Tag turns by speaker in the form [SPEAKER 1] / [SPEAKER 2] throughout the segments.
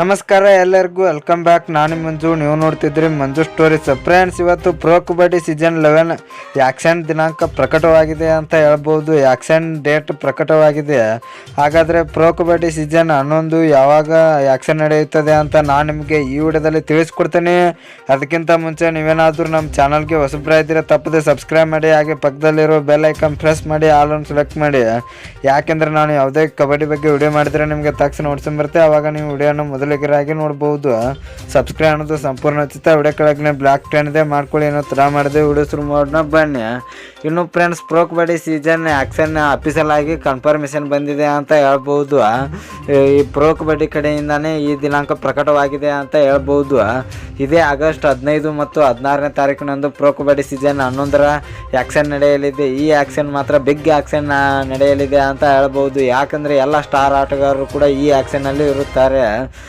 [SPEAKER 1] ನಮಸ್ಕಾರ ಎಲ್ಲರಿಗೂ welcome back ನಾನು ಮಂಜು, ನೀವು ನೋಡ್ತಿದ್ರಿ ಮಂಜು ಸ್ಟೋರೀಸ್ ಫ್ರೆಂಡ್ಸ್ ಇವತ್ತು pro kabaddi season eleven auction ದಿನಾಂಕ ಪ್ರಕಟವಾಗಿದೆ ಅಂತ ಹೇಳ್ಬೋದು. ಆ್ಯಕ್ಷನ್ ಡೇಟ್ ಪ್ರಕಟವಾಗಿದೆ. ಹಾಗಾದರೆ ಪ್ರೋ ಕಬಡ್ಡಿ ಸೀಸನ್ ಹನ್ನೊಂದು ಯಾವಾಗ ಆ್ಯಕ್ಷನ್ ನಡೆಯುತ್ತದೆ ಅಂತ ನಾನು ನಿಮಗೆ ಈ ವಿಡಿಯೋದಲ್ಲಿ ತಿಳಿಸ್ಕೊಡ್ತೀನಿ. ಅದಕ್ಕಿಂತ ಮುಂಚೆ ನೀವೇನಾದರೂ ನಮ್ಮ ಚಾನಲ್ಗೆ ಹೊಸಬ್ರಾಗಿದ್ದರೆ ತಪ್ಪದೆ ಸಬ್ಸ್ಕ್ರೈಬ್ ಮಾಡಿ, ಹಾಗೆ ಪಕ್ಕದಲ್ಲಿರೋ ಬೆಲ್ ಐಕನ್ ಪ್ರೆಸ್ ಮಾಡಿ ಆಲ್ ಸೆಲೆಕ್ಟ್ ಮಾಡಿ. ಯಾಕೆಂದರೆ ನಾನು ಯಾವುದೇ ಕಬಡ್ಡಿ ಬಗ್ಗೆ ವಿಡಿಯೋ ಮಾಡಿದರೆ ನಿಮಗೆ ತಕ್ಷಣ ನೋಡ್ಸ್ಕೊಂಡ್ ಬರುತ್ತೆ. ಆವಾಗ ನೀವು ವಿಡಿಯೋನ ಮೊದಲಿಗರಾಗಿ ನೋಡ್ಬೋದು. ಸಬ್ಸ್ಕ್ರೈಬ್ ಅನ್ನೋದು ಸಂಪೂರ್ಣ ಉಚಿತ. ವಿಡಿಯೋ ಕೆಳಗೆ ಬ್ಲಾಕ್ ಟೆನ್ ಇದೆ. ಮಾಡ್ಕೊಳ್ಳಿ ಏನೋ ಥರ ಮಾಡಿದೆ. ವಿಡಿಯೋ ಶುರು ಮಾಡೋಣ. ಬನ್ನಿ. ಇನ್ನು friends pro kabaddi season auction official ಆಗಿ ಕನ್ಫರ್ಮೇಷನ್ ಬಂದಿದೆ ಅಂತ ಹೇಳ್ಬೋದು. ಈ ಪ್ರೋ ಕಬಡ್ಡಿ ಕಡೆಯಿಂದನೇ ಈ ದಿನಾಂಕ ಪ್ರಕಟವಾಗಿದೆ ಅಂತ ಹೇಳ್ಬೋದು. ಇದೇ ಆಗಸ್ಟ್ ಹದಿನೈದು ಮತ್ತು ಹದಿನಾರನೇ ತಾರೀಕಿನಂದು ಪ್ರೋ ಕಬಡ್ಡಿ ಸೀಸನ್ ಹನ್ನೊಂದರ ಆ್ಯಕ್ಷನ್ ನಡೆಯಲಿದೆ. ಈ ಆ್ಯಕ್ಷನ್ ಮಾತ್ರ ಬಿಗ್ ಆ್ಯಕ್ಷನ್ ನಡೆಯಲಿದೆ ಅಂತ ಹೇಳ್ಬೋದು. ಯಾಕಂದರೆ ಎಲ್ಲ ಸ್ಟಾರ್ ಆಟಗಾರರು ಕೂಡ ಈ ಆ್ಯಕ್ಷನಲ್ಲಿ ಇರುತ್ತಾರೆ.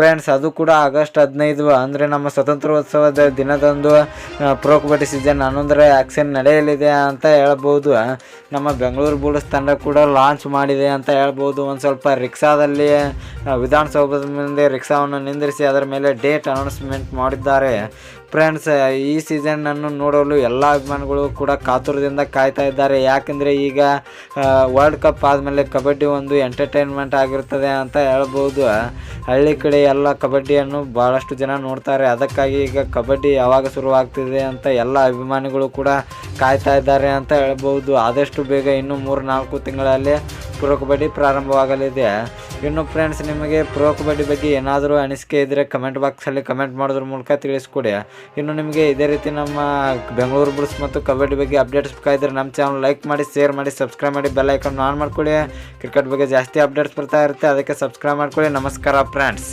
[SPEAKER 1] ಫ್ರೆಂಡ್ಸ್, ಅದು ಕೂಡ ಆಗಸ್ಟ್ ಹದಿನೈದು. ಅಂದರೆ ನಮ್ಮ ಸ್ವತಂತ್ರೋತ್ಸವದ ದಿನದಂದು ಪ್ರೋ ಕಬಡ್ಡಿ ಸೀಸನ್ ಹನ್ನೊಂದರ ಆ್ಯಕ್ಷನ್ ನಡೆಯಲಿದೆ ಅಂತ ಹೇಳ್ಬೋದು. ನಮ್ಮ ಬೆಂಗಳೂರು ಬುಲ್ಸ್ ತಂಡ ಕೂಡ ಲಾಂಚ್ ಮಾಡಿದೆ ಅಂತ ಹೇಳ್ಬೋದು. ಒಂದು ಸ್ವಲ್ಪ ರಿಕ್ಷಾದಲ್ಲಿ ವಿಧಾನಸೌಧದ ಮುಂದೆ ರಿಕ್ಷಾವನ್ನು ನಿಂದಿರಿಸಿ ಅದರ ಮೇಲೆ ಡೇಟ್ ಅನೌನ್ಸ್ಮೆಂಟ್ ಮಾಡಿದ್ದಾರೆ. ಫ್ರೆಂಡ್ಸ್, ಈ ಸೀಸನನ್ನು ನೋಡಲು ಎಲ್ಲ ಅಭಿಮಾನಿಗಳು ಕೂಡ ಕಾತುರದಿಂದ ಕಾಯ್ತಾ ಇದ್ದಾರೆ. ಯಾಕೆಂದರೆ ಈಗ ವರ್ಲ್ಡ್ ಕಪ್ ಆದಮೇಲೆ ಕಬಡ್ಡಿ ಒಂದು ಎಂಟರ್ಟೈನ್ಮೆಂಟ್ ಆಗಿರ್ತದೆ ಅಂತ ಹೇಳ್ಬೋದು. ಹಳ್ಳಿ ಕಡೆ ಎಲ್ಲ ಕಬಡ್ಡಿಯನ್ನು ಭಾಳಷ್ಟು ಜನ ನೋಡ್ತಾರೆ. ಅದಕ್ಕಾಗಿ ಈಗ ಕಬಡ್ಡಿ ಯಾವಾಗ ಶುರುವಾಗ್ತಿದೆ ಅಂತ ಎಲ್ಲ ಅಭಿಮಾನಿಗಳು ಕೂಡ ಕಾಯ್ತಾ ಇದ್ದಾರೆ ಅಂತ ಹೇಳ್ಬೋದು. ಆದಷ್ಟು ಬೇಗ ಇನ್ನು ಮೂರು ನಾಲ್ಕು ತಿಂಗಳಲ್ಲಿ ಪ್ರೋ ಕಬಡ್ಡಿ ಪ್ರಾರಂಭವಾಗಲಿದೆ. ಇನ್ನು ಫ್ರೆಂಡ್ಸ್ ನಿಮಗೆ ಪ್ರೋ ಕಬಡ್ಡಿ ಬಗ್ಗೆ ಏನಾದರೂ ಅನಿಸಿಕೆ ಇದ್ದರೆ ಕಮೆಂಟ್ ಬಾಕ್ಸಲ್ಲಿ ಕಮೆಂಟ್ ಮಾಡೋದ್ರ ಮೂಲಕ ತಿಳಿಸ್ಕೊಡಿ. ಇನ್ನು ನಿಮಗೆ ಇದೇ ರೀತಿ ನಮ್ಮ ಬೆಂಗಳೂರು ಬುಲ್ಸ್ ಮತ್ತು ಕಬಡ್ಡಿ ಬಗ್ಗೆ ಅಪ್ಡೇಟ್ಸ್ ಬೇಕಾಗಿದ್ದರೆ ನಮ್ಮ ಚಾನಲ್ ಲೈಕ್ ಮಾಡಿ ಶೇರ್ ಮಾಡಿ ಸಬ್ಸ್ಕ್ರೈಬ್ ಮಾಡಿ ಬೆಲ್ ಐಕನ್ ಆನ್ ಮಾಡ್ಕೊಳ್ಳಿ. ಕ್ರಿಕೆಟ್ ಬಗ್ಗೆ ಜಾಸ್ತಿ ಅಪ್ಡೇಟ್ಸ್ ಬರ್ತಾ ಇರುತ್ತೆ. ಅದಕ್ಕೆ ಸಬ್ಸ್ಕ್ರೈಬ್ ಮಾಡ್ಕೊಳ್ಳಿ. ನಮಸ್ಕಾರ ಫ್ರೆಂಡ್ಸ್